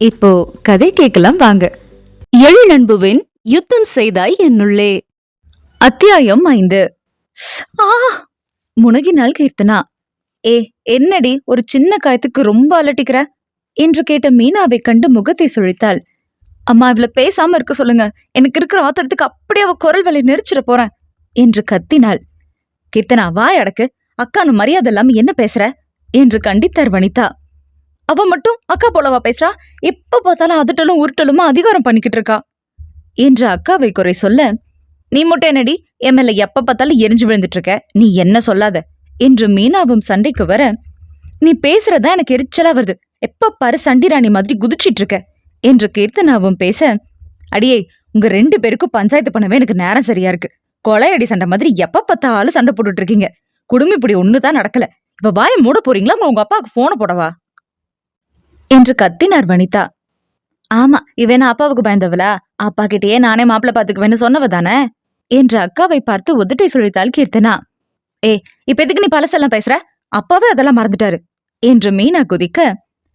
இப்போ கதை கேட்கலாம் வாங்க. எழிலன்புவின் யுத்தம் செய்தாய் என்னுள்ளே. அத்தியாயம் ஐந்து. ஆ முனகினால் கீர்த்தனா. ஏ என்னடி ஒரு சின்ன காயத்துக்கு ரொம்ப அலட்டிக்கிற? என்று கேட்ட மீனாவை கண்டு முகத்தை சுழித்தாள். அம்மா இவ்வளவு பேசாம இருக்க சொல்லுங்க. எனக்கு இருக்கிற ஆத்திரத்துக்கு அப்படியே அவ குரல் வலி நெரிச்சிட போறேன் என்று கத்தினாள். கீர்த்தனா வாய் அடக்கு. அக்கானு மரியாதை இல்லாம என்ன பேசுற? என்று கண்டித்தார் வனிதா. அவ மட்டும் அக்கா போலவா பேசுறா? எப்ப பார்த்தாலும் அதட்டலும் உருட்டலுமா அதிகாரம் பண்ணிக்கிட்டு இருக்கா? என்று அக்காவை குறை சொல்ல நீ மட்டும் என்னடி? என் மேல எப்ப பார்த்தாலும் எரிஞ்சு விழுந்துட்டு இருக்க. நீ என்ன சொல்லாத? என்று மீனாவும் சண்டைக்கு வர நீ பேசுறதா எனக்கு எரிச்சலா வருது. எப்ப பாரு சண்டிராணி மாதிரி குதிச்சிட்டு இருக்க. என்று கீர்த்தனாவும் பேச அடியே உங்க ரெண்டு பேருக்கும் பஞ்சாயத்து பண்ணவே எனக்கு நேரம் சரியா இருக்கு. கொலையடி சண்டை மாதிரி எப்ப பார்த்தாலும் சண்டை போட்டுட்டு இருக்கீங்க. குடும்பம் இப்படி ஒண்ணுதான் நடக்கல. இப்ப வாய மூட போறீங்களா? உங்க அப்பாவுக்கு போன போடவா? என்று கத்தினார் வனிதா. ஆமா இவன் அப்பாவுக்கு பயந்தவளா? அப்பா கிட்டேயே நானே மாப்பிள்ள பாத்துக்குவேன்னு சொன்னவ தானே? என்று அக்காவை பார்த்து உதட்டை சுழித்தாள் கீர்த்தனா. ஏ இப்ப எதுக்கு நீ பழசெல்லாம் பேசுற? அப்பாவே அதெல்லாம் மறந்துட்டாரு. என்று மீனா குதிக்க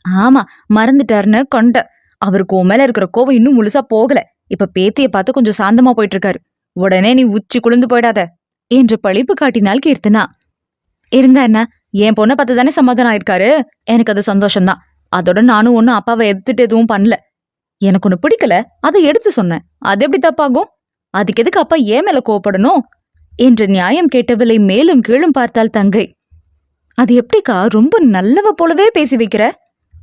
ஆமா மறந்துட்டாருன்னு கொண்ட. அவருக்கு உன் மேல இருக்கிற கோவம் இன்னும் முழுசா போகல. இப்ப பேத்திய பார்த்து கொஞ்சம் சாந்தமா போயிட்டு இருக்காரு உடனே நீ உச்சி குளிந்து போயிடாத. என்று பழிப்பு காட்டினாள் கீர்த்தனா. இருந்தா என்ன என் பொண்ணை பார்த்து தானே சமாதானம் ஆயிருக்காரு? எனக்கு அது சந்தோஷம்தான். அதோட நானும் ஒன்னும் அப்பாவை எடுத்துட்டு எதுவும் பண்ணல. எனக்கு ஒன்று பிடிக்கல அதை எடுத்து சொன்னேன். அது எப்படி தப்பாகும்? அதுக்கு எதுக்கு அப்பா ஏன் மேல கோவப்படணும்? என்று நியாயம் கேட்டவளை மேலும் கீழும் பார்த்தாள் தங்கை. அது எப்படிக்கா ரொம்ப நல்லவ போலவே பேசி வைக்கிற?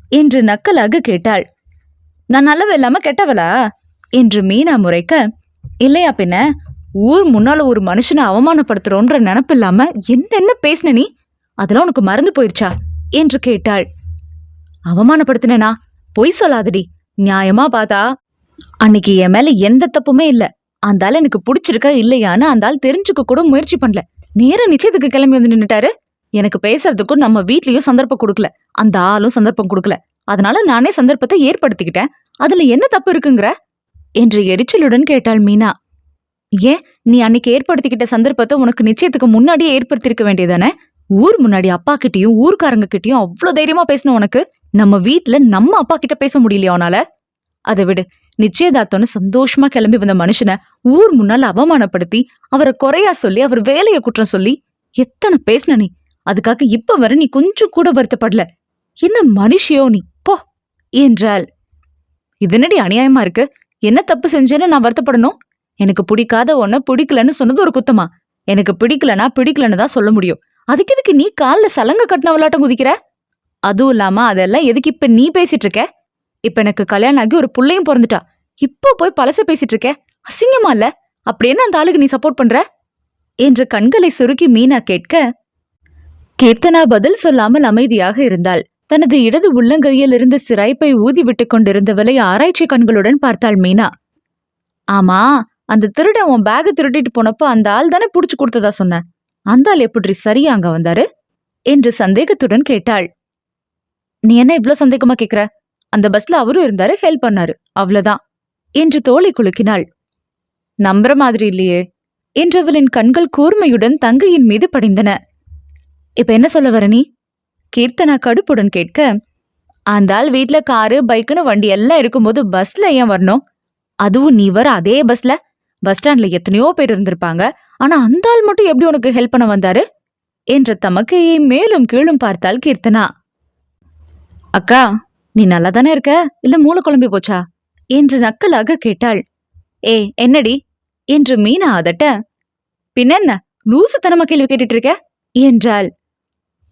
என்று நக்கலாக கேட்டாள். நான் நல்லவ இல்லாம கெட்டவளா? என்று மீனா முறைக்க இல்லையா பின்ன ஊர் முன்னால ஒரு மனுஷனை அவமானப்படுத்துறோன்ற நினப்பு இல்லாம என்னென்ன பேசின நீ? அதெல்லாம் உனக்கு மறந்து போயிருச்சா? என்று கேட்டாள். அவமானப்படுத்தினேனா? பொய் சொல்லாதடி. நியாயமா பார்த்தா அன்னைக்கு என் மேல எந்த தப்புமே இல்ல. அந்த ஆள் எனக்கு பிடிச்சிருக்கா இல்லையான்னு அந்த ஆள் தெரிஞ்சுக்க கூட முயற்சி பண்ணல. நேரம் நிச்சயத்துக்கு கிளம்பி வந்து நின்னுட்டாரு. எனக்கு பேசுறதுக்கும் நம்ம வீட்லயும் சந்தர்ப்பம் கொடுக்கல. அந்த ஆளும் சந்தர்ப்பம் கொடுக்கல. அதனால நானே சந்தர்ப்பத்தை ஏற்படுத்திக்கிட்டேன். அதுல என்ன தப்பு இருக்குங்கிற? என்று எரிச்சலுடன் கேட்டாள் மீனா. ஏன்? நீ அன்னைக்கு ஏற்படுத்திக்கிட்ட சந்தர்ப்பத்தை உனக்கு நிச்சயத்துக்கு முன்னாடியே ஏற்படுத்தியிருக்க வேண்டியதானே? ஊர் முன்னாடி அப்பா கிட்டயும் ஊர்க்காரங்க கிட்டயும் அவ்வளவு தைரியமா பேசணும் உனக்கு? நம்ம வீட்டுல நம்ம அப்பா கிட்ட பேச முடியலையா உனால அதை விடு. நிச்சயதார்த்தம்னு சந்தோஷமா கிளம்பி வந்த மனுஷனை ஊர் முன்னால அவமானப்படுத்தி அவரை குறையா சொல்லி அவர் வேலைய குற்றம் சொல்லி எத்தனை பேசுன நீ? அதுக்காக இப்ப வரை நீ கொஞ்சம் கூட வருத்தப்படல. என்ன மனுஷியோ நீ? போ என்றாள். இதனடி அநியாயமா இருக்கு? என்ன தப்பு செஞ்சேன்னு நான் வருத்தப்படணும்? எனக்கு பிடிக்காத ஒன்ன பிடிக்கலன்னு சொன்னது ஒரு குத்தமா? எனக்கு பிடிக்கலனா பிடிக்கலன்னு தான் சொல்ல முடியும். அதுக்கு எதுக்கு நீ கால்ல சலங்க கட்டின விளாட்டம் குதிக்கிற? அதுவும் இல்லாம அதெல்லாம் எதுக்கு இப்ப நீ பேசிட்டு இருக்க? இப்ப எனக்கு கல்யாணம் ஆகி ஒரு புள்ளையும் பிறந்துட்டா. இப்போ போய் பழச பேசிட்டு இருக்க? அசிங்கமா இல்ல? அப்படி என்ன அந்த ஆளுக்கு நீ சப்போர்ட் பண்ற? என்று கண்களை சுருக்கி மீனா கேட்க கீர்த்தனா பதில் சொல்லாமல் அமைதியாக இருந்தாள். தனது இடது உள்ளங்கையில் இருந்து சிராய்ப்பை ஊதி விட்டுக் கொண்டிருந்தவளை ஆராய்ச்சி கண்களுடன் பார்த்தாள் மீனா. ஆமா அந்த திருடன் உன் பேக திருட்டிட்டு போனப்போ அந்த ஆள் தானே புடிச்சு கொடுத்ததா சொன்ன? அந்தால் எப்படி சரியா அங்க வந்தாரு? என்று சந்தேகத்துடன் கேட்டாள். நீ என்ன இவ்ளோ சந்தேகமா கேக்குற? அந்த பஸ்ல அவரும் இருந்தாரு ஹெல்ப் பண்ணாரு. அவ்வளவுதான். என்று தோலை குலுக்கினாள். நம்புற மாதிரி இல்லையே. என்றவளின் கண்கள் கூர்மையுடன் தங்கையின் மீது படிந்தன. இப்ப என்ன சொல்ல வர நீ? கீர்த்தனா கடுப்புடன் கேட்க அந்த ஆள் காரு பைக்குன்னு வண்டி எல்லாம் இருக்கும்போது பஸ்ல ஏன் வரணும்? அதுவும் நீ வர அதே பஸ்ல பஸ் ஸ்டாண்ட்ல எத்தனையோ பேர் இருந்திருப்பாங்க. ஆனா அந்த ஆள் மட்டும் எப்படி உனக்கு ஹெல்ப் பண்ண வந்தாரு? என்ற தமக்கையை மேலும் கீழும் பார்த்தாள் கீர்த்தனா. அக்கா நீ நல்லா தானே இருக்க? இல்ல மூளை குழம்பி போச்சா? என்று நக்கலாக கேட்டாள். ஏ என்னடி? என்று மீனா அதட்ட பின்னென்ன லூசுத்தனமா கேள்வி கேட்டுட்டு இருக்க? என்றாள்.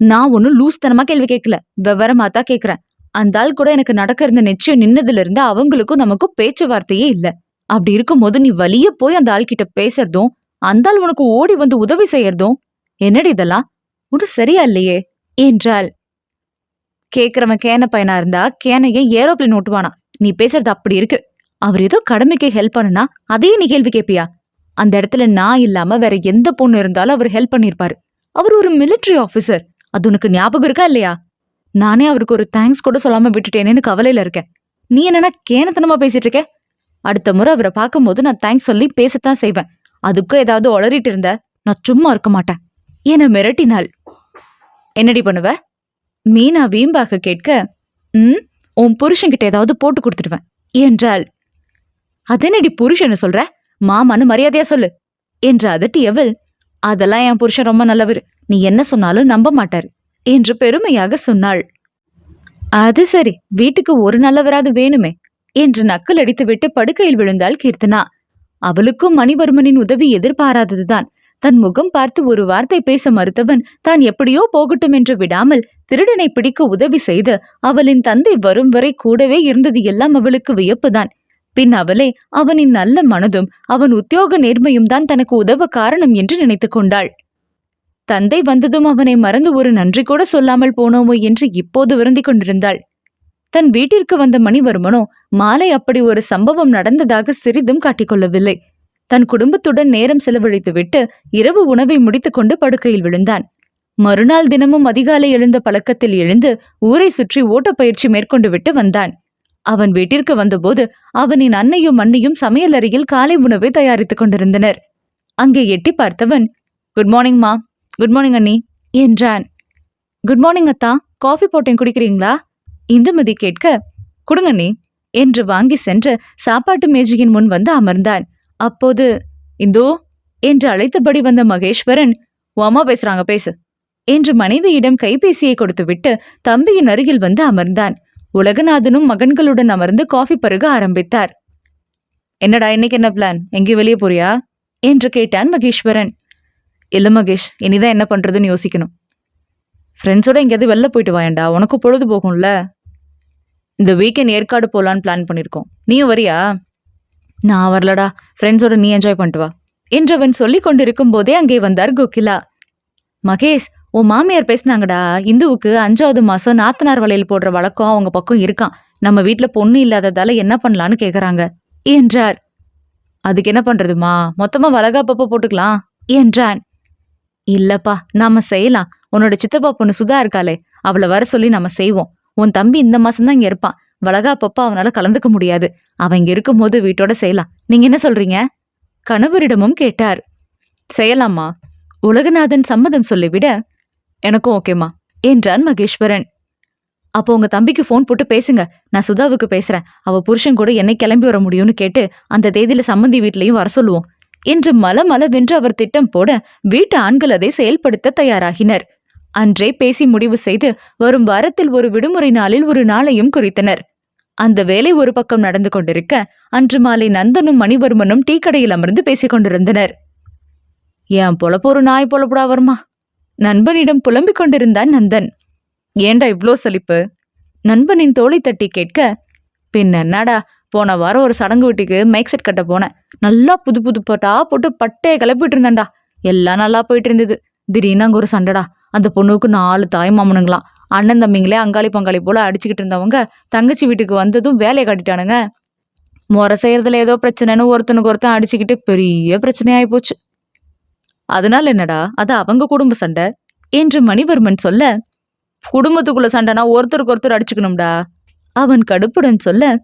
நான் ஒன்னும் லூசுத்தனமா கேள்வி கேட்கல. விவரமா தான் கேக்குறேன். அந்த ஆள் கூட எனக்கு நடக்க இருந்த நிச்சயம் நின்னதுல இருந்து அவங்களுக்கும் நமக்கும் பேச்சுவார்த்தையே இல்ல. அப்படி இருக்கும்போது நீ வலிய போய் அந்த ஆள் கிட்ட பேசுறதும் அந்தால் உனக்கு ஓடி வந்து உதவி செய்யறதும்? என்னடி இதெல்லாம்? ஒன்றும் சரியா இல்லையே. என்றாள். கேக்குறவன் கேன பையனா இருந்தா கேனைய ஏரோப்ளேன் ஓட்டுவானா? நீ பேசுறது அப்படி இருக்கு. அவர் ஏதோ கடமைக்கு ஹெல்ப் பண்ணுனா அதே நீ கேள்வி கேப்பியா? அந்த இடத்துல நான் இல்லாம வேற எந்த பொண்ணு இருந்தாலும் அவர் ஹெல்ப் பண்ணிருப்பாரு. அவர் ஒரு மிலிட்ரி ஆபீசர் அது உனக்கு ஞாபகம் இருக்கா இல்லையா? நானே அவருக்கு ஒரு தேங்க்ஸ் கூட சொல்லாம விட்டுட்டேனேன்னு கவலையில இருக்கேன். நீ என்னன்னா கேனத்தனமா பேசிட்டு இருக்க? அடுத்த முறை அவரை பார்க்கும்போது நான் தேங்க்ஸ் சொல்லி பேசத்தான் செய்வேன். அதுக்கும் ஏதாவது உளறிட்டு இருந்த நான் சும்மா இருக்க மாட்டேன். என மிரட்டினாள். என்னடி பண்ணுவ? மீனா வீம்பாக கேட்க ம் உன் புருஷன்கிட்ட ஏதாவது போட்டு கொடுத்துடுவேன் என்றாள். அதனடி புருஷன்னு சொல்ற? மாமான்னு மரியாதையா சொல்லு என்று அதட்டியவள் அதெல்லாம் என் புருஷன் ரொம்ப நல்லவர். நீ என்ன சொன்னாலும் நம்ப மாட்டாரு என்று பெருமையாக சொன்னாள். அது சரி வீட்டுக்கு ஒரு நல்லவராது வேணுமே என்று நக்கல் அடித்துவிட்டு படுக்கையில் விழுந்தாள் கீர்த்தனா. அவளுக்கும் மணிவர்மனின் உதவி எதிர்பாராததுதான். தன் முகம் பார்த்து ஒரு வார்த்தை பேச மறுத்தவன் தான் எப்படியோ போகட்டும் என்று விடாமல் திருடனை பிடிக்க உதவி செய்து அவளின் தந்தை வரும் வரை கூடவே இருந்தது எல்லாம் அவளுக்கு வியப்புதான். பின் அவளே அவனின் நல்ல மனதும் அவன் உத்தியோக நேர்மையும் தான் தனக்கு உதவ காரணம் என்று நினைத்துக் கொண்டாள். தந்தை வந்ததும் அவனை மறந்து ஒரு நன்றி கூட சொல்லாமல் போனோமோ என்று இப்போது வருந்திக் கொண்டிருந்தாள். தன் வீட்டிற்கு வந்த மணிவர்மனோ மாலை அப்படி ஒரு சம்பவம் நடந்ததாக சிறிதும் காட்டிக்கொள்ளவில்லை. தன் குடும்பத்துடன் நேரம் செலவழித்துவிட்டு இரவு உணவை முடித்துக்கொண்டு படுக்கையில் விழுந்தான். மறுநாள் தினமும் அதிகாலை எழுந்த பழக்கத்தில் எழுந்து ஊரை சுற்றி ஓட்டப்பயிற்சி மேற்கொண்டு விட்டு வந்தான். அவன் வீட்டிற்கு வந்தபோது அவனின் அன்னையும் அண்ணியும் சமையலறையில் காலை உணவை தயாரித்துக் கொண்டிருந்தனர். அங்கே எட்டி பார்த்தவன் குட் மார்னிங் மா குட் மார்னிங் அண்ணி என்றான். குட் மார்னிங் அத்தா காஃபி போட்டேன் குடிக்கிறீங்களா? இந்துமதி கேட்க குடுங்கண்ணி என்று வாங்கி சென்று சாப்பாட்டு மேஜையின் முன் வந்து அமர்ந்தான் அப்போது இந்து என்று அழைத்தபடி வந்த மகேஸ்வரன் "உன் அம்மா பேசுறாங்க பேசு என்று மனைவியிடம் கைபேசியை கொடுத்துவிட்டு தம்பியின் அருகில் வந்து அமர்ந்தான். உலகநாதனும் மகன்களுடன் அமர்ந்து காஃபி பருக ஆரம்பித்தார். என்னடா இன்னைக்கு என்ன பிளான் எங்கேயும் வெளியே போறியா? என்று கேட்டான் மகேஸ்வரன். இல்ல மகேஷ் இனிதான் என்ன பண்றதுன்னு யோசிக்கணும். ஃப்ரெண்ட்ஸோட எங்கேயாவது வெளில போயிட்டு வாயண்டா உனக்கு பொழுது போகும்ல. இந்த வீக்கெண்ட் ஏற்காடு போகலான்னு பிளான் பண்ணியிருக்கோம் நீயும் வரியா? நான் வரலடா. ஃப்ரெண்ட்ஸோட நீ என்ஜாய் பண்ணிட்டு வா. என்றவன் சொல்லி கொண்டிருக்கும் போதே அங்கே வந்தார் கோகிலா. மகேஷ் உன் மாமியார் பேசினாங்கடா. இந்துவுக்கு அஞ்சாவது மாதம் நாத்தனார் வலையில் போடுற வழக்கம் அவங்க பக்கம் இருக்கான் நம்ம வீட்டில் பொண்ணு இல்லாததால என்ன பண்ணலான்னு கேட்குறாங்க என்றார். அதுக்கு என்ன பண்ணுறதுமா மொத்தமாக வளகாப்பப்போ போட்டுக்கலாம் என்றான். இல்லப்பா நாம செய்யலாம். உன்னோட சித்தப்பா பொண்ணு சுதா இருக்காளே அவளை வர சொல்லி நம்ம செய்வோம். உன் தம்பி இந்த மாசம்தான் இங்க இருப்பான். வளகாப்பப்ப அவனால கலந்துக்க முடியாது. அவன் இங்க இருக்கும்போது வீட்டோட செய்யலாம். நீங்க என்ன சொல்றீங்க? கணவரிடமும் கேட்டார். செய்யலாமா உலகநாதன் சம்மதம் சொல்லிவிட எனக்கும் ஓகேம்மா என்றான் மகேஸ்வரன். அப்போ உங்க தம்பிக்கு ஃபோன் போட்டு பேசுங்க. நான் சுதாவுக்கு பேசுறேன். அவ புருஷன் கூட என்னை கிளம்பி வர முடியும்னு கேட்டு அந்த தேதியில சம்மந்தி வீட்லயும் வர சொல்லுவோம். என்று மலமளவென்று அவர் திட்டம் போட வீட்டு ஆண்கள் அதை செயல்படுத்த தயாராகினர். அன்றே பேசி முடிவு செய்து வரும் வாரத்தில் ஒரு விடுமுறை நாளில் ஒரு நாளையும் குறித்தனர். அந்த வேலை ஒரு பக்கம் நடந்து கொண்டிருக்க அன்று மாலை நந்தனும் மணிவர்மனும் டீ கடையில் அமர்ந்து பேசிக் கொண்டிருந்தனர். ஏன் பொழப்பு ஒரு நாய் பொழப்புடா வருமா? நண்பனிடம் புலம்பிக் கொண்டிருந்தான் நந்தன். ஏன்டா இவ்ளோ சலிப்பு? நண்பனின் தோழி தட்டி கேட்க பின்ன என்னடா போன வாரம் ஒரு சடங்கு வீட்டுக்கு மைக் செட் கட்ட போனேன். நல்லா புது புது பட்டா போட்டு பட்டையை கிளப்பிட்டு இருந்தேன்டா. எல்லாம் நல்லா போயிட்டு இருந்தது. திடீர்னு அங்கே ஒரு சண்டைடா. அந்த பொண்ணுக்கு நாலு தாய் மாமனுங்களாம். அண்ணன் தம்பிங்களே அங்காளி பங்காளி போல அடிச்சுக்கிட்டு இருந்தவங்க தங்கச்சி வீட்டுக்கு வந்ததும் வேலையை காட்டிட்டானுங்க. முறை செய்யறதுல ஏதோ பிரச்சனைன்னு ஒருத்தனுக்கு ஒருத்தன் அடிச்சுக்கிட்டு பெரிய பிரச்சனையாயி போச்சு. அதனால என்னடா? அது அவங்க குடும்ப சண்டை. என்று மணிவர்மன் சொல்ல குடும்பத்துக்குள்ள சண்டைனா ஒருத்தருக்கு ஒருத்தர் அடிச்சுக்கணும்டா. அவன் கடுப்புடன் சொல்ல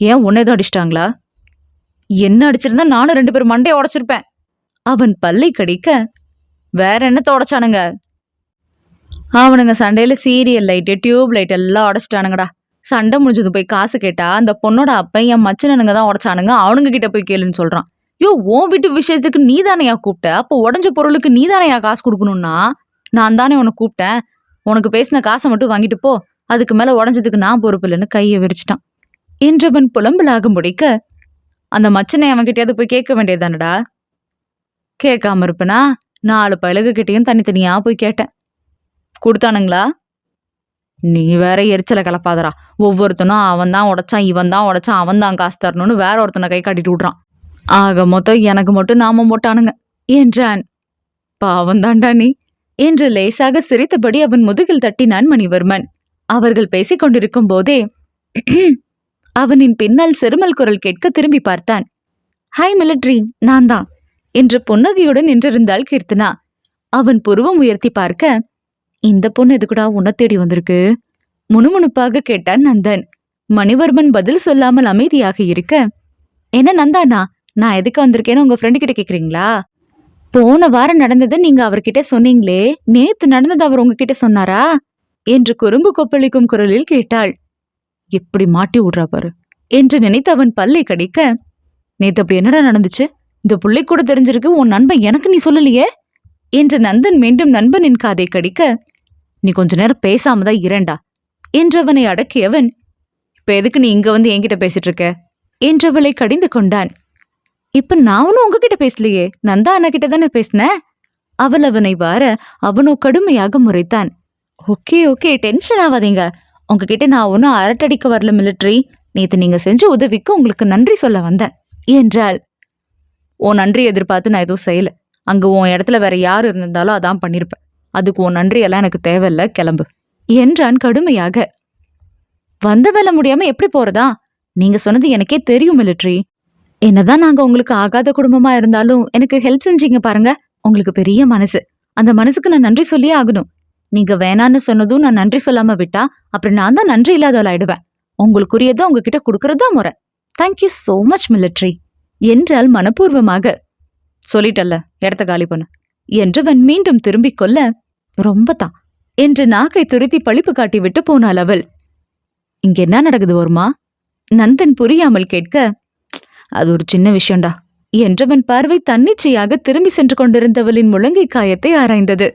ஏன் உன்னை ஏதோ அடிச்சிட்டாங்களா? என்ன அடிச்சிருந்தா நானும் ரெண்டு பேரும் மண்டையை உடச்சிருப்பேன். அவன் பல்லை கடிக்க வேற என்ன தொடச்சானுங்க? அவனுங்க சண்டையில சீரியல் லைட்டு டியூப் லைட் எல்லாம் உடைச்சிட்டானுங்கடா. சண்டை முடிஞ்சது போய் காசு கேட்டா அந்த பொண்ணோட அப்பன் என் மச்சனனுங்க தான் உடைச்சானுங்க அவனுங்க கிட்ட போய் கேளுன்னு சொல்றான். யோ உன் வீட்டு விஷயத்துக்கு நீ தானையா கூப்பிட்ட? அப்போ உடஞ்ச பொருளுக்கு நீ தானையா காசு கொடுக்கணும்னா? நான் தானே உன்னை கூப்பிட்டேன். உனக்கு பேசின காசை மட்டும் வாங்கிட்டு போ. அதுக்கு மேல உடஞ்சதுக்கு நான் பொறுப்பு இல்லைன்னு கையை விரிச்சிட்டான். என்றவன் புலம்பலாக முடிக்க அந்த மச்சனை அவன்கிட்டயாவது போய் கேட்க வேண்டியதுதானடா? கேட்காம இருப்பனா? நாலு பழகு கிட்டேயும் தனித்தனியா போய் கேட்டேன். கொடுத்தானுங்களா? நீ வேற எரிச்சலை கலப்பாதடா. ஒவ்வொருத்தனும் அவன் தான் உடைச்சான் இவன் தான் உடைச்சான் அவன் தான் காசு தரணும்னு வேற ஒருத்தனை கை காட்டிட்டு விட்றான். ஆக மொத்தம் எனக்கு மட்டும் நாம போட்டானுங்க. என்றான். பாவம் தாண்டா நீ. என்று லேசாக சிரித்தபடி அவன் முதுகில் தட்டினான் மணிவர்மன். அவர்கள் பேசிக் கொண்டிருக்கும் போதே அவனின் பின்னால் செருமல் குரல் கேட்க திரும்பி பார்த்தான். ஹாய் மிலிட்ரி நான் தான் என்று புன்னகையுடன் நின்றிருந்தாள் கீர்த்தனா. அவன் புருவம் உயர்த்தி பார்க்க இந்த பொண்ணு எதுக்குடா உன்னை தேடி வந்திருக்கு? முணுமுணுப்பாக கேட்டான் நந்தன். மணிவர்மன் பதில் சொல்லாமல் அமைதியாக இருக்க என்ன நந்தானா நான் எதுக்கு வந்திருக்கேன்னு உங்க ஃப்ரெண்டு கிட்ட கேக்குறீங்களா? போன வாரம் நடந்ததை நீங்க அவர்கிட்ட சொன்னீங்களே நேத்து நடந்தது அவர் உங்ககிட்ட சொன்னாரா? என்று குறும்பு கொப்பளிக்கும் குரலில் கேட்டாள். எப்படி மாட்டி விடுறா பாரு என்று நினைத்து அவன் பல்லை கடிக்க நேத்து அப்படி என்னடா நடந்துச்சு? இந்த பிள்ளை கூட தெரிஞ்சிருக்கு உன் நண்பன் எனக்கு நீ சொல்லலையே? என்று நந்தன் மீண்டும் நண்பனின் காதை கடிக்க நீ கொஞ்ச நேரம் பேசாம தான் இரண்டா? என்றவனை அடக்கியவன் இப்ப எதுக்கு நீ இங்க வந்து என்கிட்ட பேசிட்டு இருக்க? என்றவளை கடிந்து கொண்டான் இப்ப நான் ஒன்னும் உங்ககிட்ட பேசலையே நந்தா அண்ணா கிட்ட தானே பேசினேன் அவள் அவனை வார அவனோ கடுமையாக முறைத்தான் ஓகே ஓகே டென்ஷன் ஆகாதீங்க உங்ககிட்ட நான் ஒன்றும் அரட்டடிக்க வரல மிலிட்ரி. நேத்து நீங்க செஞ்ச உதவிக்கு உங்களுக்கு நன்றி சொல்ல வந்தேன் என்றாள். உன் நன்றி எதிர்பார்த்து நான் எதுவும் செய்யல. அங்க உன் இடத்துல வேற யார் இருந்திருந்தாலும் அதான் பண்ணிருப்பேன். அதுக்கு உன் நன்றியெல்லாம் எனக்கு தேவையில்ல கிளம்பு. என்றான் கடுமையாக. வந்த வேலை முடியாம எப்படி போறதா? நீங்க சொன்னது எனக்கே தெரியும் மிலிட்ரி. என்னதான் நாங்க உங்களுக்கு ஆகாத குடும்பமா இருந்தாலும் எனக்கு ஹெல்ப் செஞ்சீங்க பாருங்க. உங்களுக்கு பெரிய மனசு. அந்த மனசுக்கு நான் நன்றி சொல்லியே ஆகணும். நீங்க வேணான்னு சொன்னதும் நான் நன்றி சொல்லாம விட்டா அப்புறம் நான் தான் நன்றி இல்லாதவள் ஆயிடுவேன் உங்களுக்குரியதை உங்ககிட்ட கொடுக்கறதா முறை. Thank you so much military. என்றால் மனப்பூர்வமாக சொல்லிட்டல்ல இடத்த காலி பண்ண என்றவன் மீண்டும் திரும்பிக் கொள்ள ரொம்ப தான் என்று நாக்கை துருத்தி பழிப்பு காட்டி விட்டு போனாள் அவள். இங்க என்ன நடக்குது வருமா நந்தன் புரியாமல் கேட்க அது ஒரு சின்ன விஷயம்டா என்றவன் பார்வை தன்னிச்சையாக திரும்பி சென்று கொண்டிருந்தவளின் முழங்கை காயத்தை ஆராய்ந்தது.